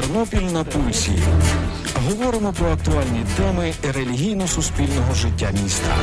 Тернопіль на пульсі. Говоримо про актуальні теми релігійно-суспільного життя міста.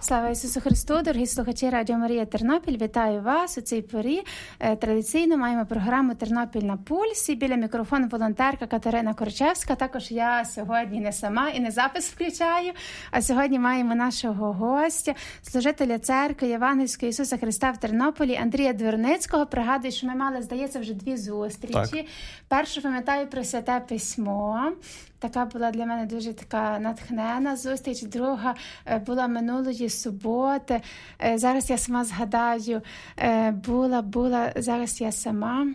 Слава Ісусу Христу, дорогі слухачі Радіо Марія Тернопіль. Вітаю вас у цій порі. Е, Традиційно маємо програму Тернопіль на пульсі. Біля мікрофону волонтерка Катерина Корчевська. Також я сьогодні не сама і не запис включаю. А сьогодні маємо нашого гостя, служителя церкви Євангельської Ісуса Христа в Тернополі Андрія Дверницького. Пригадую, що ми мали, здається, вже дві зустрічі. Так. Першу пам'ятаю про святе письмо. Така була для мене дуже така натхнена зустріч. Друга е, була минулої суботи. Е, Зараз я сама згадаю, е, була, була зараз я сама.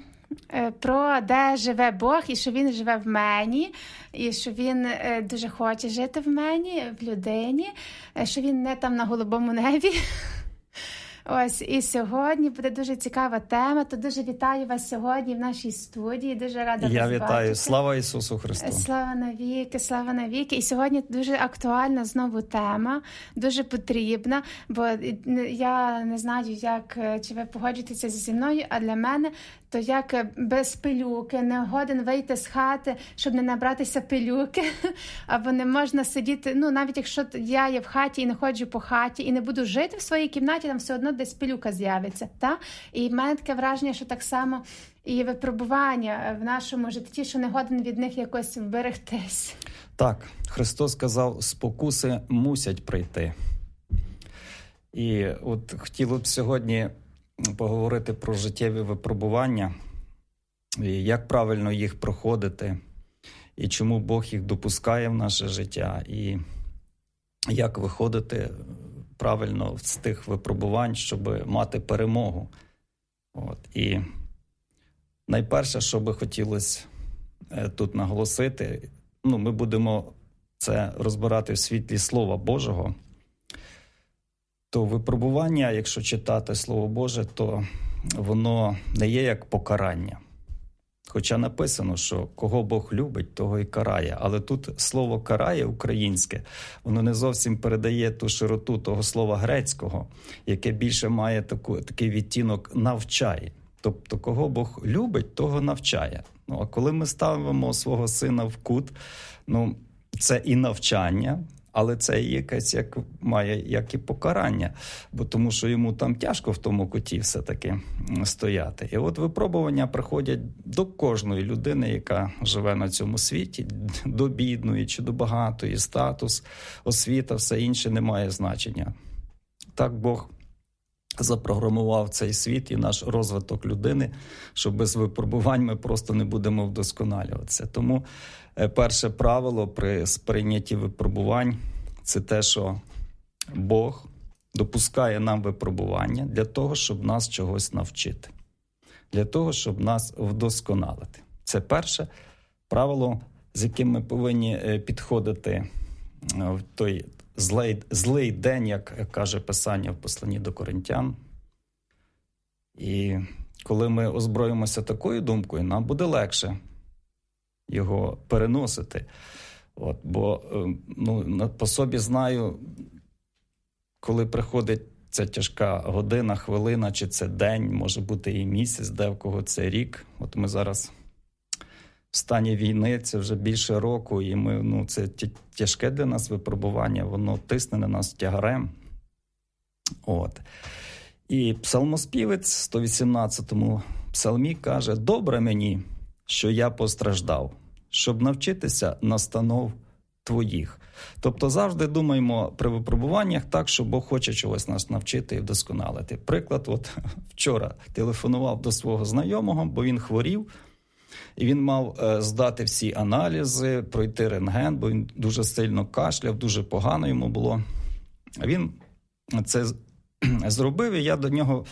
Про де живе Бог, і що він живе в мені, і що він дуже хоче жити в мені, в людині, що він не там на голубому небі. Ось і сьогодні буде дуже цікава тема. То дуже вітаю вас сьогодні в нашій студії. Дуже рада Я вас вітаю. бачити. Слава Ісусу Христу! Слава навіки, слава навіки. І сьогодні дуже актуальна знову тема, дуже потрібна. Бо я не знаю, як е, чи ви погоджуєтеся зі мною, а для мене то як е, без пилюки, не годен вийти з хати, щоб не набратися пилюки, або не можна сидіти. Ну навіть якщо я є в хаті і не ходжу по хаті, і не буду жити в своїй кімнаті, там все одно десь пилюка з'явиться. Та? І в мене таке враження, що так само. І випробування в нашому житті, що не годен від них якось вберегтись. Так, Христос сказав, спокуси мусять прийти. І от хотіло б сьогодні поговорити про життєві випробування, і як правильно їх проходити, і чому Бог їх допускає в наше життя, і як виходити правильно з тих випробувань, щоб мати перемогу. От. І найперше, що би хотілося е, тут наголосити, ну, ми будемо це розбирати в світлі Слова Божого. То випробування, якщо читати Слово Боже, то воно не є як покарання. Хоча написано, що кого Бог любить, того і карає. Але тут слово карає українське, воно не зовсім передає ту широту того слова грецького, яке більше має таку, такий відтінок навчає. Тобто, кого Бог любить, того навчає. Ну а коли ми ставимо свого сина в кут, ну це і навчання, але це якесь як має як і покарання, бо тому що йому там тяжко в тому куті все-таки стояти. І от випробування приходять до кожної людини, яка живе на цьому світі, до бідної чи до багатої, статус, освіта, все інше не має значення. Так Бог запрограмував цей світ і наш розвиток людини, що без випробувань ми просто не будемо вдосконалюватися. Тому перше правило при сприйнятті випробувань це те, що Бог допускає нам випробування для того, щоб нас чогось навчити, для того, щоб нас вдосконалити. Це перше правило, з яким ми повинні е, підходити е, в той злий, злий день, як каже Писання в посланні до Коринтян. І коли ми озброїмося такою думкою, нам буде легше його переносити. От, бо е, ну, по собі знаю, коли приходить ця тяжка година, хвилина, чи це день, може бути і місяць, де в кого це рік. От ми зараз в стані війни, це вже більше року, і ми, ну, це тяжке для нас випробування, воно тисне на нас тягарем. От. І псалмоспівець 118-му псалмі каже: Добре мені, що я постраждав, щоб навчитися настанов твоїх. Тобто завжди думаємо при випробуваннях так, що Бог хоче чогось нас навчити і вдосконалити. Приклад, от вчора телефонував до свого знайомого, бо він хворів. І він мав е, здати всі аналізи, пройти рентген, бо він дуже сильно кашляв, дуже погано йому було. Він це зробив, і я до нього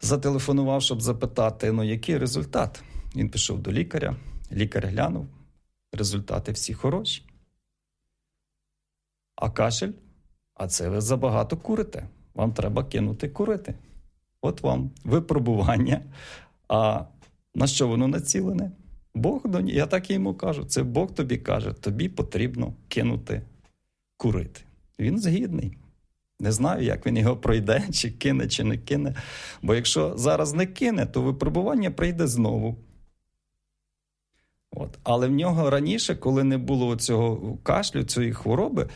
зателефонував, щоб запитати, ну який результат. Він пішов до лікаря, лікар глянув, результати всі хороші. А кашель, а це ви забагато курите. Вам треба кинути курити. От вам випробування. А на що воно націлене? Бог до ні- Я так йому кажу. Це Бог тобі каже, тобі потрібно кинути курити. Він згідний. Не знаю, як він його пройде, чи кине, чи не кине. Бо якщо зараз не кине, то випробування прийде знову. От. Але в нього раніше, коли не було цього кашлю, цієї хвороби,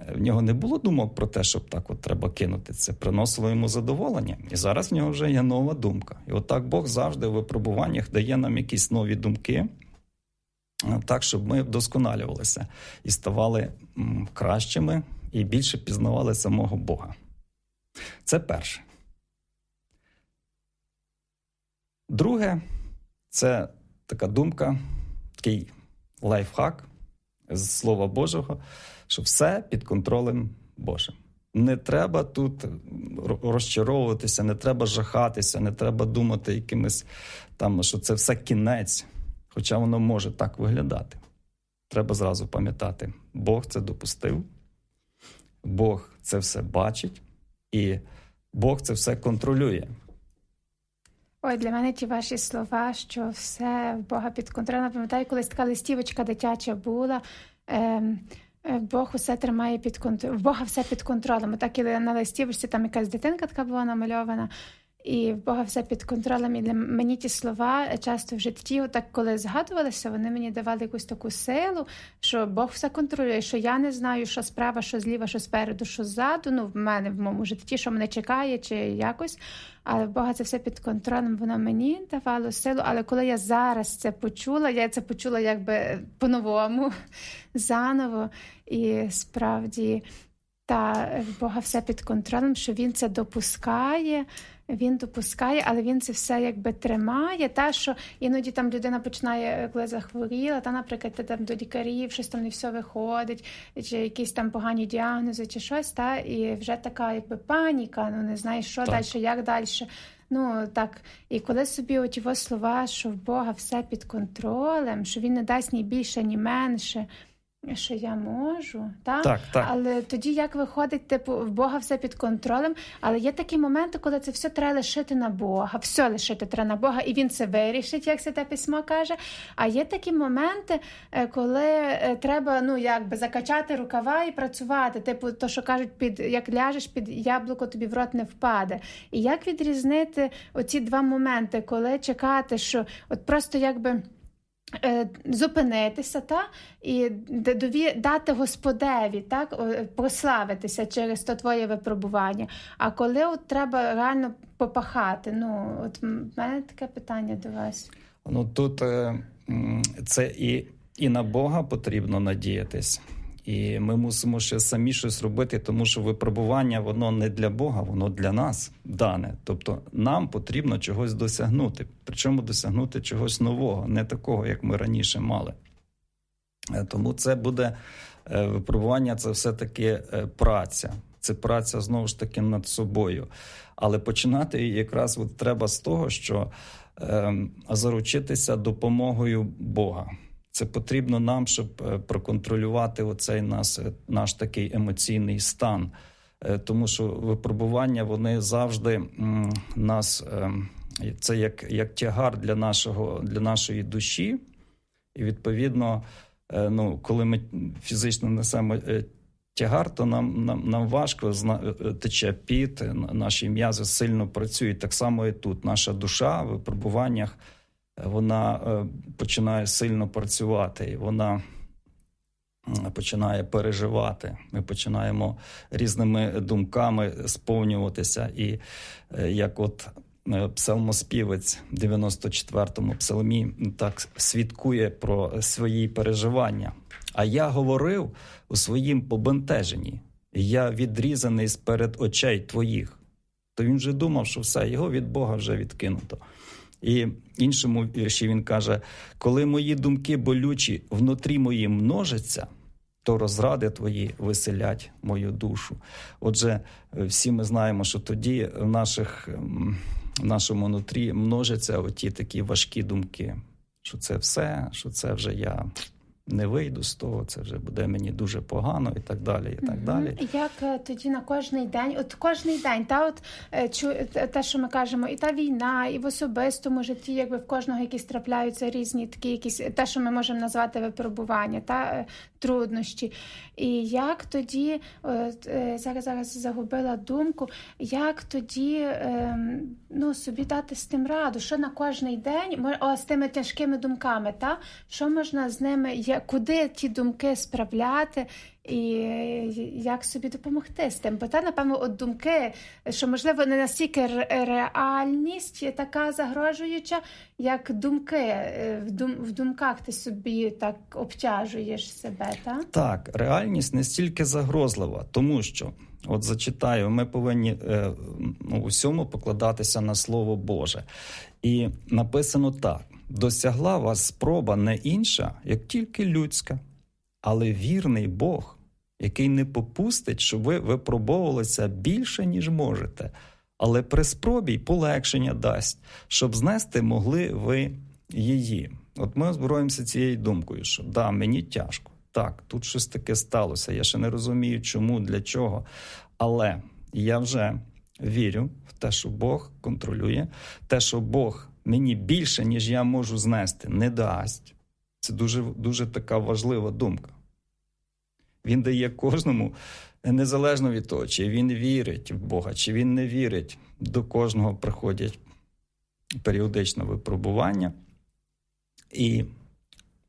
е, в нього не було думок про те, щоб так от треба кинути. Це приносило йому задоволення. І зараз в нього вже є нова думка. І от Бог завжди в випробуваннях дає нам якісь нові думки, е, так, щоб ми вдосконалювалися і ставали кращими і більше пізнавали самого Бога. Це перше. Друге, це така думка, такий лайфхак з Слова Божого, що все під контролем Божим. Не треба тут ро- розчаровуватися, не треба жахатися, не треба думати якимось там, що це все кінець, хоча воно може так виглядати. Треба зразу пам'ятати, Бог це допустив, Бог це все бачить, і Бог це все контролює. Ой, для мене ті ваші слова, що все в Бога під контролем. Пам'ятаю, колись така листівочка дитяча була. Ем, е, Бог усе тримає під контролем. Бога все під контролем. Так і на листівочці там якась дитинка така була намальована. І в Бога все під контролем. І для мені ті слова часто в житті, так коли згадувалися, вони мені давали якусь таку силу, що Бог все контролює, що я не знаю, що справа, що зліва, що спереду, що ззаду. Ну, в мене в моєму житті, що мене чекає, чи якось. Але в Бога це все під контролем, воно мені давало силу. Але коли я зараз це почула, я це почула якби по-новому, заново. І справді та в Бога все під контролем, що він це допускає. Він допускає, але він це все якби тримає. Та що іноді там людина починає, коли захворіла, та, наприклад, ти там до лікарів, щось там не все виходить, чи якісь там погані діагнози, чи щось, та і вже така якби паніка, ну не знаєш, що далі, як далі. Ну так, і коли собі оті його слова, що в Бога все під контролем, що він не дасть ні більше, ні менше, що я можу, та? Так, так. але тоді як виходить, типу, в Бога все під контролем, але є такі моменти, коли це все треба лишити на Бога, все лишити треба на Бога, і він це вирішить, як святе письмо каже. А є такі моменти, е, коли е, треба ну якби закачати рукава і працювати. Типу, то що кажуть, під як ляжеш під яблуко, тобі в рот не впаде. І як відрізнити оці два моменти, коли чекати, що от просто якби. Е, Зупинитися та і дові- дати Господеві, так прославитися через то твоє випробування. А коли от треба реально попахати, ну от в мене таке питання до вас. Ну тут е, це і, і на Бога потрібно надіятись. І ми мусимо ще самі щось робити, тому що випробування воно не для Бога, воно для нас дане. Тобто нам потрібно чогось досягнути, причому досягнути чогось нового, не такого, як ми раніше мали. Е, Тому це буде е, випробування, це все-таки е, праця. Це праця знову ж таки над собою. Але починати якраз от треба з того, що е, заручитися допомогою Бога. Це потрібно нам, щоб е, проконтролювати оцей нас, е, наш такий емоційний стан. Е, Тому що випробування вони завжди нас е, це як, як тягар для, нашого, для нашої душі. І відповідно, ну, коли ми фізично несемо тягар, то нам, нам, нам важко тече піт, наші м'язи сильно працюють. Так само і тут. Наша душа в випробуваннях вона е, починає сильно працювати, і вона починає переживати. Ми починаємо різними думками сповнюватися. І е, як от е, псалмоспівець в 94-му псалмі так свідкує про свої переживання. А я говорив у своїм побентеженні, я відрізаний з перед очей твоїх. То він вже думав, що все, його від Бога вже відкинуто. І іншому вірші він каже: коли мої думки болючі внутрі мої множаться, то розради твої веселять мою душу. Отже, всі ми знаємо, що тоді в, наших, в нашому нутрі множаться оті такі важкі думки, що це все, що це вже я не вийду з того, це вже буде мені дуже погано і так далі. і так далі. Як е, тоді на кожний день, от кожний день, та от е, чу, те, те, що ми кажемо, і та війна, і в особистому житті, якби в кожного якісь трапляються різні такі, якісь те, що ми можемо назвати випробування, та е, труднощі. І як тоді, от, е, зараз зараз загубила думку, як тоді ем, ну, собі дати з тим раду, що на кожний день о, з тими тяжкими думками, та що можна з ними, куди ті думки справляти, і як собі допомогти з тим? Бо та, напевно, от думки, що можливо не настільки реальність є така загрожуюча, як думки. е, В, дум, в думках ти собі так обтяжуєш себе, та? Так, реальність не стільки загрозлива, тому що, от зачитаю, ми повинні е, ну, усьому покладатися на Слово Боже. І написано так: досягла вас спроба не інша, як тільки людська, але вірний Бог, який не попустить, щоб ви випробовувалися більше, ніж можете, але при спробі й полегшення дасть, щоб знести могли ви її. От ми озброїмося цією думкою, що да, мені тяжко. Так, тут щось таке сталося. Я ще не розумію, чому, для чого. Але я вже вірю в те, що Бог контролює, те, що Бог мені більше, ніж я можу знести, не дасть. Це дуже, дуже така важлива думка. Він дає кожному, незалежно від того, чи він вірить в Бога, чи він не вірить. До кожного приходять періодично випробування, і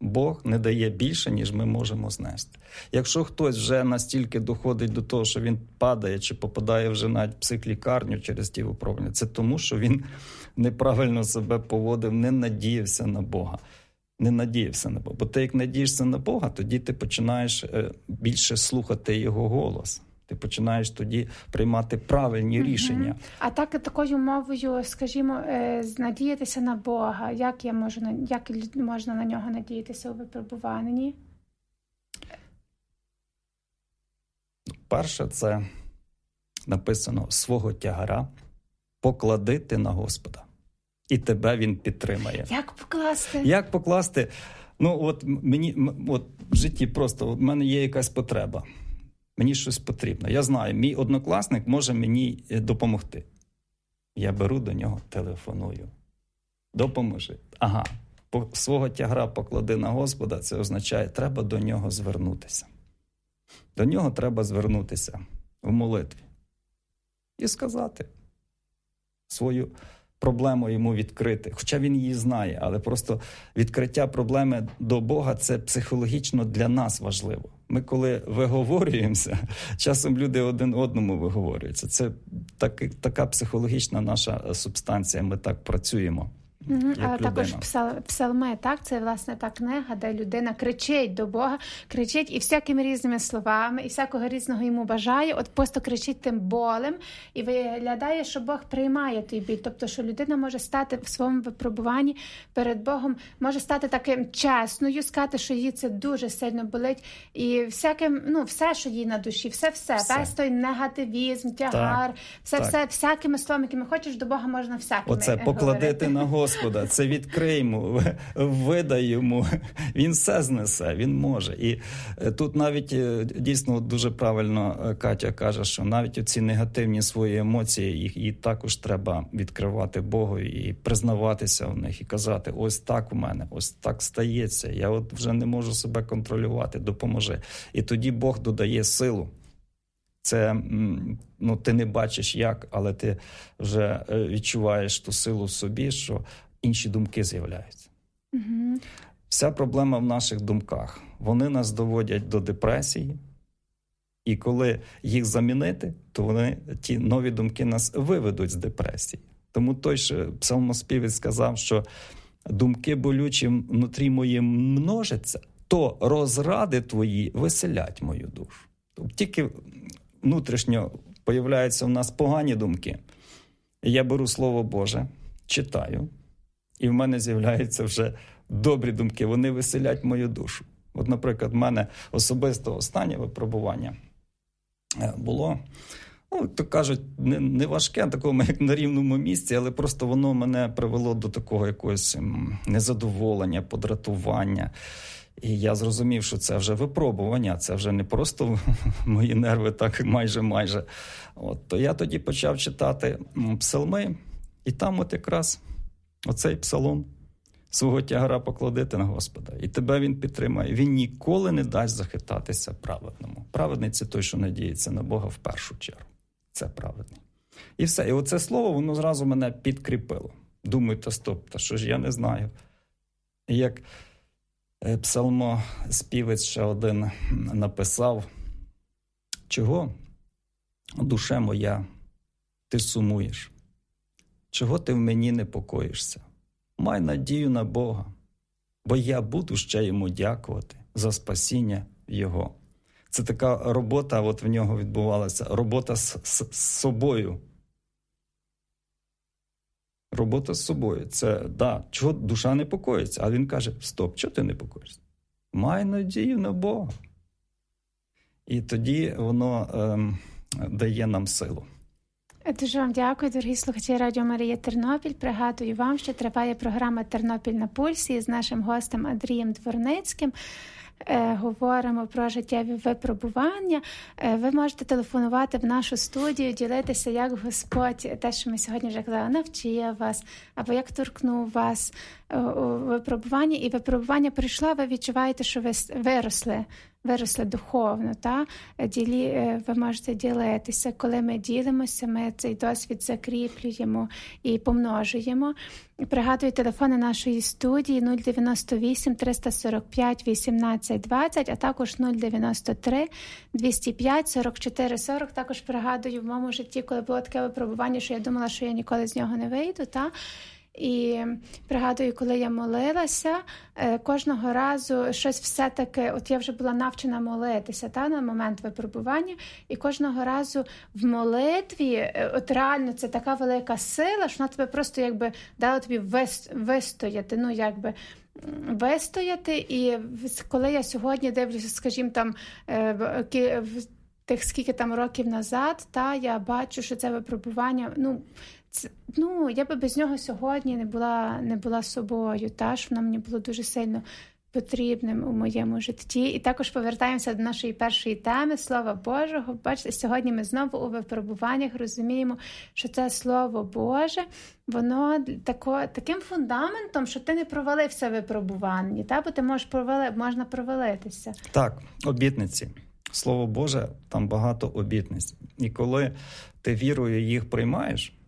Бог не дає більше, ніж ми можемо знести. Якщо хтось вже настільки доходить до того, що він падає чи попадає вже навіть в психлікарню через ті випробування, це тому, що він неправильно себе поводив, не надіявся на Бога. Не надіявся на Бога. Бо ти як надієшся на Бога, тоді ти починаєш е, більше слухати Його голос. Ти починаєш тоді приймати правильні рішення. А так такою мовою, скажімо, е, надіятися на Бога. Як я можу як можна на нього надіятися у випробуванні? Перше, це написано свого тягара поклади ти на Господа, і тебе він підтримає. Як покласти? Як покласти? Ну, от мені от в житті просто от в мене є якась потреба. Мені щось потрібно. Я знаю, мій однокласник може мені е, допомогти. Я беру до нього, телефоную. Допоможи. Ага, по, свого тягра поклади на Господа, це означає, треба до нього звернутися. До нього треба звернутися в молитві і сказати свою проблему йому відкрити. Хоча він її знає, але просто відкриття проблеми до Бога це психологічно для нас важливо. Ми, коли виговорюємося, часом люди один одному виговорюються. Це так, така психологічна наша е, субстанція. Ми так працюємо. Як А також псалми, так це власне та книга, де людина кричить до Бога, кричить і всякими різними словами, і всякого різного йому бажає. От просто кричить тим болем, і виглядає, що Бог приймає той біль. Тобто, що людина може стати в своєму випробуванні перед Богом, може стати таким чесною, сказати, що їй це дуже сильно болить, і всяким, ну все, що їй на душі, все, все, Все. весь той негативізм, тягар, все, так. все, всякими словами, якими хочеш до Бога можна всякими Оце е, покладити говорити. на Господа, це відкрий йому, видай йому. Він все знесе, він може. І е, тут навіть е, дійсно дуже правильно е, Катя каже, що навіть ці негативні свої емоції, їх і також треба відкривати Богу і признаватися в них, і казати: ось так у мене, ось так стається. Я от вже не можу себе контролювати, допоможи. І тоді Бог додає силу. Це ну, ти не бачиш як, але ти вже відчуваєш ту силу в собі, що інші думки з'являються. Мгм. Вся проблема в наших думках. Вони нас доводять до депресії, і коли їх замінити, то вони ті нові думки нас виведуть з депресії. Тому той ж псалмоспівець сказав, що думки болючі внутрі мої множаться, то розради твої веселять мою душу. Тобто тільки внутрішньо появляються в нас погані думки. Я беру Слово Боже, читаю, і в мене з'являються вже добрі думки. Вони веселять мою душу. От, наприклад, в мене особисто останнє випробування е, було. Ну, то кажуть, не, не важке, такому як на рівному місці, але просто воно мене привело до такого якогось незадоволення, подратування. І я зрозумів, що це вже випробування, це вже не просто мої нерви, так майже майже. От, то я тоді почав читати псалми, і там от якраз оцей псалом свого тягара покладити на Господа, і тебе він підтримає. Він ніколи не дасть захитатися праведному. Праведний це той, що надіється на Бога в першу чергу. Це праведний. І все. І оце слово, воно зразу мене підкріпило. Думаю, та стоп, та що ж я не знаю. Як е, псалмоспівець ще один написав, чого, душе моя, ти сумуєш? Чого ти в мені непокоїшся? Май надію на Бога, бо я буду ще йому дякувати за спасіння Його. Це така робота, от в нього відбувалася робота з, з, з собою. Робота з собою. Це да, чого душа непокоїться. А він каже: Стоп, чого ти непокоїшся? Май надію на Бога. І тоді воно ем, дає нам силу. Дуже вам дякую, дорогі слухачі Радіо Марія Тернопіль. Пригадую вам, що триває програма Тернопіль на пульсі з нашим гостем Андрієм Дворницьким. Е, Говоримо про життєві випробування. Е, Ви можете телефонувати в нашу студію, ділитися, як Господь, те, що ми сьогодні вже казали, навчив вас, або як торкнув вас е, у випробуванні, і випробування прийшло, ви відчуваєте, що ви виросли, виросли духовно. Та? Е, Ділі, е, ви можете ділитися. Коли ми ділимося, ми цей досвід закріплюємо і помножуємо. Пригадую телефони нашої студії 098 345 18 20, а також 093 205 44 40. Також пригадую в моєму житті, коли було таке випробування, що я думала, що я ніколи з нього не вийду. Та? І пригадую, коли я молилася, е, кожного разу щось все-таки, от я вже була навчена молитися та, на момент випробування, і кожного разу в молитві, е, от реально це така велика сила, що вона тебе просто якби дала тобі вис- вистояти. Ну, якби вистояти. І коли я сьогодні дивлюся, скажімо, там е, тих скільки там років назад, та я бачу, що це випробування. ну, ну, я би без нього сьогодні не була, не була собою, та що воно мені було дуже сильно потрібним у моєму житті. І також повертаємося до нашої першої теми Слова Божого. Бачите, сьогодні ми знову у випробуваннях розуміємо, що це Слово Боже, воно тако, таким фундаментом, що ти не провалився в випробуванні, та? бо ти можеш провали, можна провалитися. Так, обітниці. Слово Боже, там багато обітниць. І коли ти вірою їх приймаєш,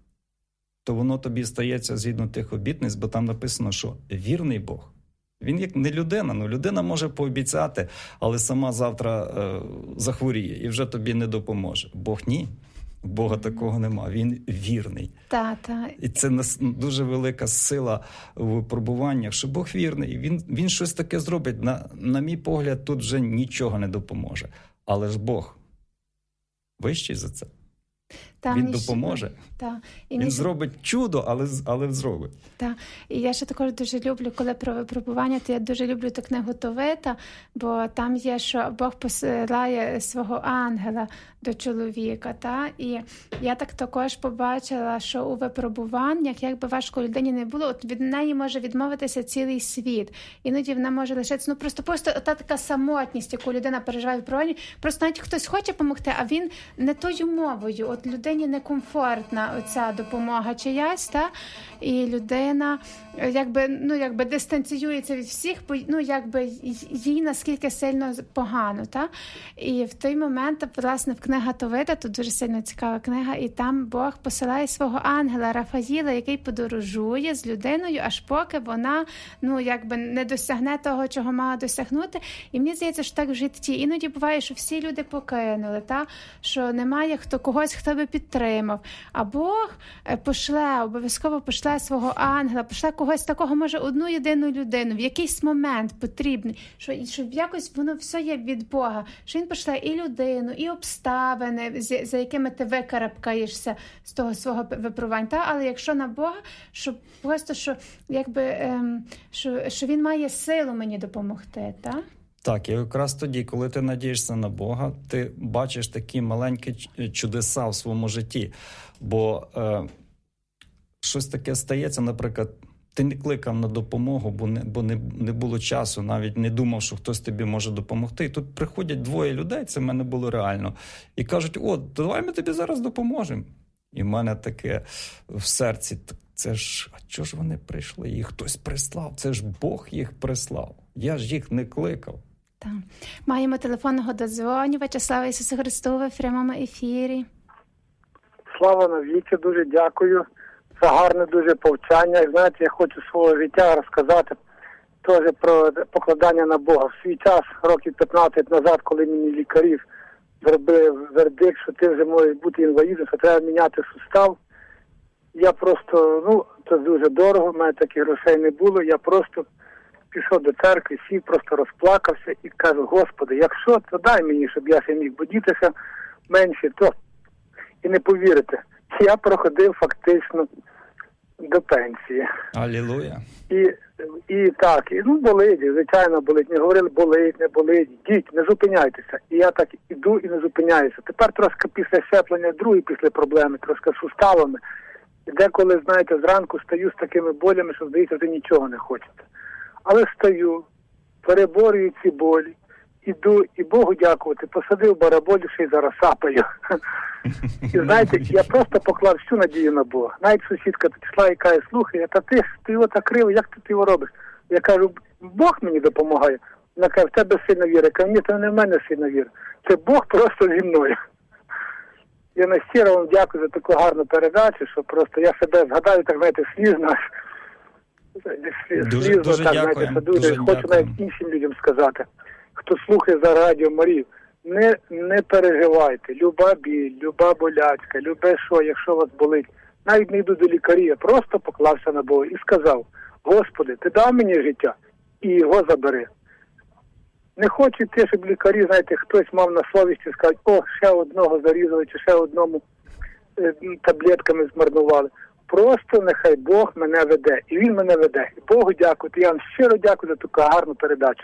то воно тобі стається згідно тих обітниць, бо там написано, що вірний Бог. Він як не людина. Ну, людина може пообіцяти, але сама завтра е, захворіє і вже тобі не допоможе. Бог ні. Бога такого нема. Він вірний. Та, та. І це дуже велика сила у випробуваннях, що Бог вірний. Він, він щось таке зробить. На, на мій погляд, тут вже нічого не допоможе. Але ж Бог вищий за це. Та, він ще- допоможе. Та. І Він ще- зробить чудо, але, але зробить. Так, і я ще також дуже люблю, коли про випробування, то я дуже люблю ту книгу Товита, бо там є, що Бог посилає свого ангела до чоловіка. Та? І я так також побачила, що у випробуваннях, як би важко людині не було, от від неї може відмовитися цілий світ. Іноді вона може лишитися. Ну просто просто та така самотність, яку людина переживає в випробуванні. Просто навіть хтось хоче допомогти, а він не тою мовою. От людині некомфортна оця допомога чиясь, та? і людина якби ну якби дистанціюється від всіх, бо ну якби їй наскільки сильно погано. Та? І в той момент, власне, в книга Товита, тут дуже сильно цікава книга, і там Бог посилає свого ангела Рафаїла, який подорожує з людиною, аж поки вона ну якби не досягне того, чого мала досягнути. І мені здається, що так в житті. Іноді буває, що всі люди покинули, та? що немає хто когось, хто би підтримав. А Бог е, пошле, обов'язково пошле свого ангела, пошле когось такого, може, одну єдину людину, в якийсь момент потрібний, що, що якось воно все є від Бога, що він пошле і людину, і обставини, за якими ти викарабкаєшся з того свого випробування. Та? Але якщо на Бога, що просто що, якби, ем, що, що він має силу мені допомогти. Та? Так, і якраз тоді, коли ти надієшся на Бога, ти бачиш такі маленькі чудеса в своєму житті. Бо е, щось таке стається, наприклад, ти не кликав на допомогу, бо не, бо не, не було часу, навіть не думав, що хтось тобі може допомогти. І тут приходять двоє людей, це в мене було реально, і кажуть: о, давай ми тобі зараз допоможемо. І в мене таке в серці. Це ж, а чого ж вони прийшли? Їх хтось прислав. Це ж Бог їх прислав. Я ж їх не кликав. Так. Маємо телефонного додзвонювача. Слава Ісусу Христу в прямому ефірі. Слава навіки, дуже дякую за гарне дуже повчання. І знаєте, я хочу свого життя розказати теж про покладання на Бога. В свій час, років 15 назад, коли мені лікарів зробили вердикт, що ти вже можеш бути інвалідом, що треба міняти сустав. Я просто, ну, це дуже дорого, в мене таких грошей не було. Я просто пішов до церкви, сів, просто розплакався і кажу, Господи, якщо, то дай мені, щоб я ще міг бодітися менше, то і не повірите, я проходив фактично до пенсії. Алілуя. І, і так, і, ну болить, звичайно, болить. Не говорили, болить, не болить. Йдіть, не зупиняйтеся. І я так іду і не зупиняюся. Тепер трошки після щеплення, другий після проблеми, трошки з суставами. І деколи, знаєте, зранку стаю з такими болями, що здається, ви нічого не хочете. Але стаю, переборюю ці болі, іду і Богу дякувати, посадив бараболю, ще й зараз сапаю. І знаєте, я просто поклав всю надію на Бога. Навіть сусідка пішла і каже, слухай, та ти ж ти його так криво, як ти, ти його робиш? Я кажу, Бог мені допомагає. Вона каже, в тебе сильна віра. Я кажу, ні, це не в мене сильна віра. Це Бог просто зі мною. Я настіро вам дякую за таку гарну передачу, що просто я себе згадаю, так знаєте, слізно. Дуже- дуже так, дякуємо, знаєте, дуже, дуже хочу дякуємо. навіть іншим людям сказати, хто слухає за радіо Марію, не, не переживайте. Люба біль, люба болячка, любе що, якщо вас болить, навіть не йду до лікаря, я просто поклався на Бога і сказав: Господи, ти дав мені життя і його забери. Не хочу йти, щоб лікарі, знаєте, хтось мав на совісті сказати, о, ще одного зарізали, чи ще одному е, таблетками змарнували. Просто нехай Бог мене веде, і він мене веде. І Богу дякую. Я вам щиро дякую за таку гарну передачу.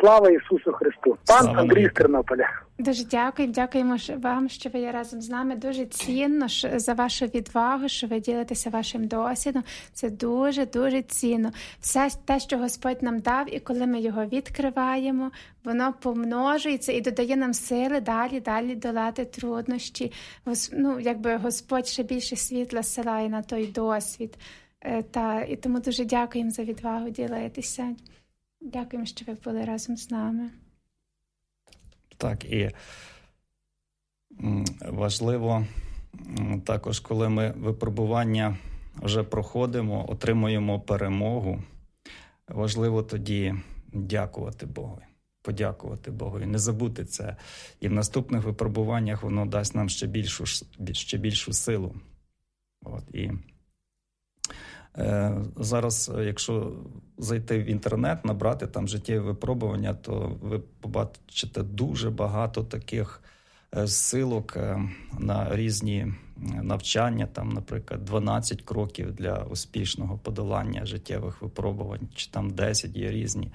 Слава Ісусу Христу! Пан Слава Андрій з. Тернополя. Дуже дякуємо. Дякуємо вам, що ви є разом з нами. Дуже цінно за вашу відвагу, що ви ділитеся вашим досвідом. Це дуже дуже цінно. Все те, що Господь нам дав, і коли ми його відкриваємо, воно помножується і додає нам сили далі, далі долати труднощі. Ну, якби Господь ще більше світла силає на той досвід. Е, Та і тому дуже дякуємо за відвагу ділитися. Дякуємо, що ви були разом з нами. Так, і важливо також, коли ми випробування вже проходимо, отримуємо перемогу. Важливо тоді дякувати Богу, подякувати Богу. І не забути це. І в наступних випробуваннях воно дасть нам ще більшу, ще більшу силу. От, і Зараз, е, якщо зайти в інтернет, набрати там життєві випробування, то ви побачите дуже багато таких е, ссилок е, на різні е, навчання, там, наприклад, 12 кроків для успішного подолання життєвих випробувань, чи там 10 є різні.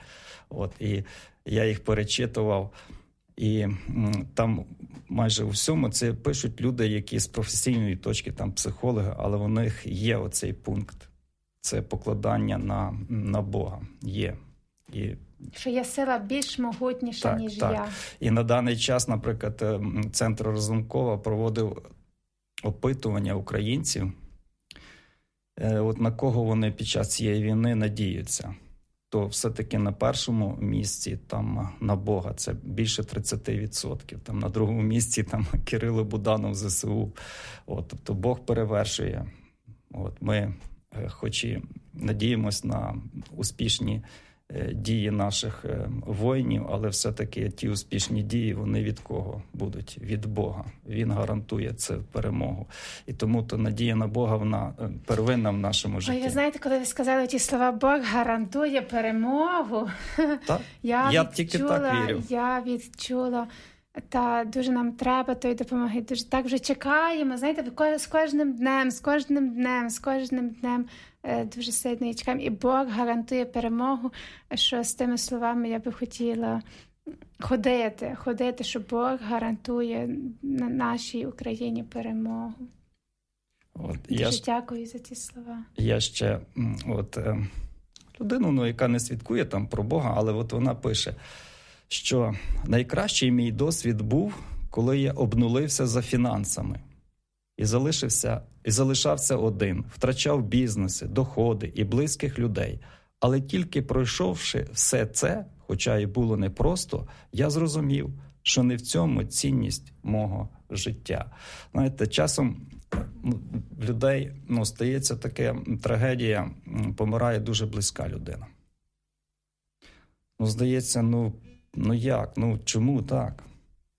От, і я їх перечитував. І там майже у всьому це пишуть люди, які з професійної точки там психологи, але у них є оцей пункт. Це покладання на, на Бога. Є. І, Що є сила більш могутніша, Так, ніж так. я. і на даний час, наприклад, е, центр Розумкова проводив опитування українців, Е, от на кого вони під час цієї війни надіються. То все-таки на першому місці там на Бога це більше 30%. Там на другому місці там Кирило Буданов ЗСУ. От, тобто Бог перевершує. От ми, хоч і надіємось на успішні е, дії наших е, воїнів, але все-таки ті успішні дії вони від кого будуть? Від Бога. Він гарантує це перемогу. І тому то надія на Бога вона е, первинна в нашому Ой, житті. ви знаєте, коли ви сказали ті слова Бог гарантує перемогу. Так? Я, Я відчула, тільки так вірю. Я відчула. Та дуже нам треба тої допомоги. Дуже так вже чекаємо. Знаєте, з кожним днем, з кожним днем, з кожним днем е, дуже сильно її чекаємо. І Бог гарантує перемогу. Що з тими словами я би хотіла ходити, ходити, що Бог гарантує на нашій Україні перемогу. От, Дуже я, дякую за ці слова. я ще от, е, людину, ну, яка не свідкує там про Бога, але от вона пише, що найкращий мій досвід був, коли я обнулився за фінансами і залишився, і залишався один, втрачав бізнеси, доходи і близьких людей. Але тільки пройшовши все це, хоча і було непросто, я зрозумів, що не в цьому цінність мого життя. Знаєте, часом ну, людей ну, стається така трагедія, помирає дуже близька людина. Ну, здається, ну, ну як? Ну чому так?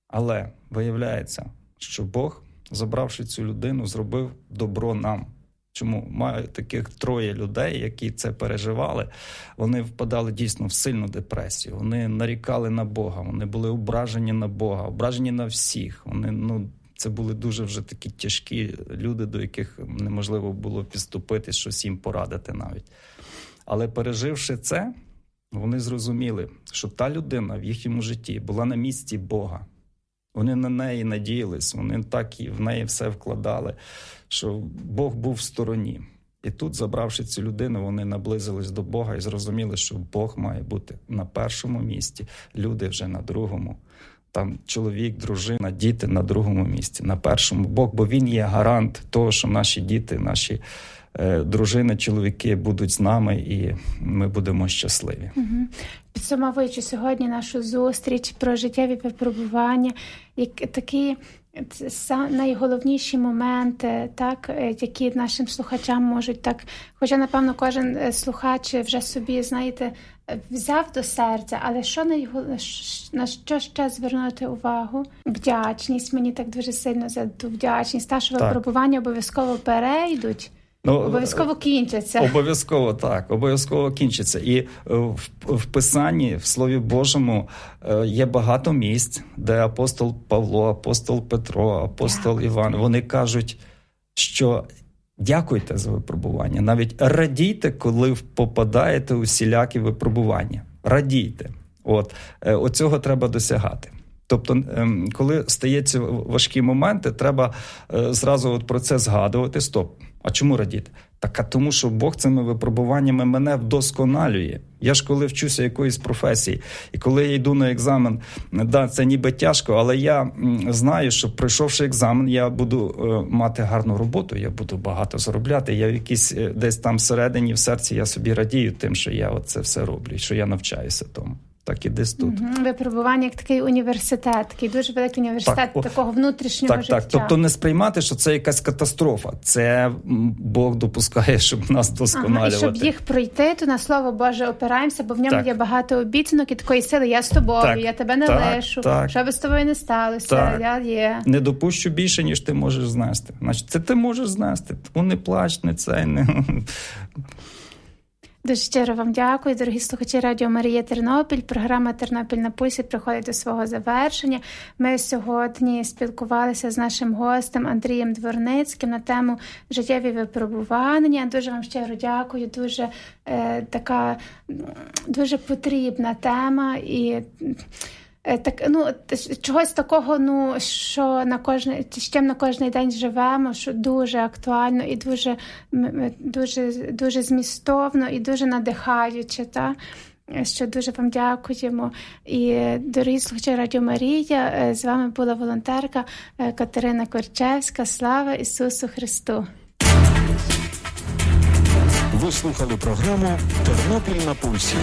Але виявляється, що Бог, забравши цю людину, зробив добро нам. Чому маю таких троє людей, які це переживали, вони впадали дійсно в сильну депресію. Вони нарікали на Бога, вони були ображені на Бога, ображені на всіх. Вони ну це були дуже вже такі тяжкі люди, до яких неможливо було підступити, щось їм порадити навіть. Але переживши це, вони зрозуміли, що та людина в їхньому житті була на місці Бога. Вони на неї надіялись, вони так і в неї все вкладали, що Бог був в стороні. І тут, забравши цю людину, вони наблизились до Бога і зрозуміли, що Бог має бути на першому місці, люди вже на другому. Там чоловік, дружина, діти на другому місці, на першому Бог, бо він є гарант того, що наші діти, наші е, дружини, чоловіки будуть з нами, і ми будемо щасливі. Угу. Підсумовуючи сьогодні нашу зустріч про життєві випробування, як такі найголовніші моменти, так, е, які нашим слухачам можуть так. Хоча, напевно, кожен е, слухач вже собі, знаєте, взяв до серця, але що ш- на що ще звернути увагу? Вдячність. Мені так дуже сильно за ту вдячність. Та що випробування обов'язково перейдуть, Ну, обов'язково кінчаться. Обов'язково так, обов'язково кінчиться. І е, в, в Писанні, в Слові Божому, е, є багато місць, де апостол Павло, апостол Петро, апостол Іван вони кажуть, що дякуйте за випробування. Навіть радійте, коли попадаєте у всілякі випробування. Радійте. От е, оцього треба досягати. Тобто, ем, коли стаються важкі моменти, треба е, зразу от про це згадувати. Стоп. А чому радіти? Так, а тому, що Бог цими випробуваннями мене вдосконалює. Я ж коли вчуся якоїсь професії, і коли я йду на екзамен, да, це ніби тяжко, але я знаю, що пройшовши екзамен, я буду е, мати гарну роботу, я буду багато заробляти. Я в якійсь е, десь там всередині, в серці я собі радію тим, що я це все роблю, що я навчаюся тому. Так і десь тут. Мгм. Випробування як такий університет, такий дуже великий університет Так, такого внутрішнього Так, життя. так. Тобто не сприймати, що це якась катастрофа. Це Бог допускає, щоб нас Ага, і щоб їх пройти, то на слово Боже опираємося, бо в ньому Так. є багато обіцянок і такої сили. Я з тобою, Так, я тебе не так, лишу. так. Що би з тобою не сталося, Так. я є. Не допущу більше, ніж ти можеш знести. Значить, це ти можеш знести. Тому не плач, не цей не Дуже щиро вам дякую, дорогі слухачі Радіо Марія Тернопіль. Програма Тернопіль на пульсі приходить до свого завершення. Ми сьогодні спілкувалися з нашим гостем Андрієм Дворницьким на тему життєві випробування. Дуже вам щиро дякую. Дуже е, така дуже потрібна тема і. Е, Так, ну чогось такого, ну що на кожний з чим на кожний день живемо, що дуже актуально і дуже дуже дуже змістовно і дуже надихаюче. Та? Е, Що дуже вам дякуємо. І дорогі слухачі Радіо Марія, е, з вами була волонтерка Катерина Корчевська. Слава Ісусу Христу! Ви слухали програму Тернопіль на пульсі.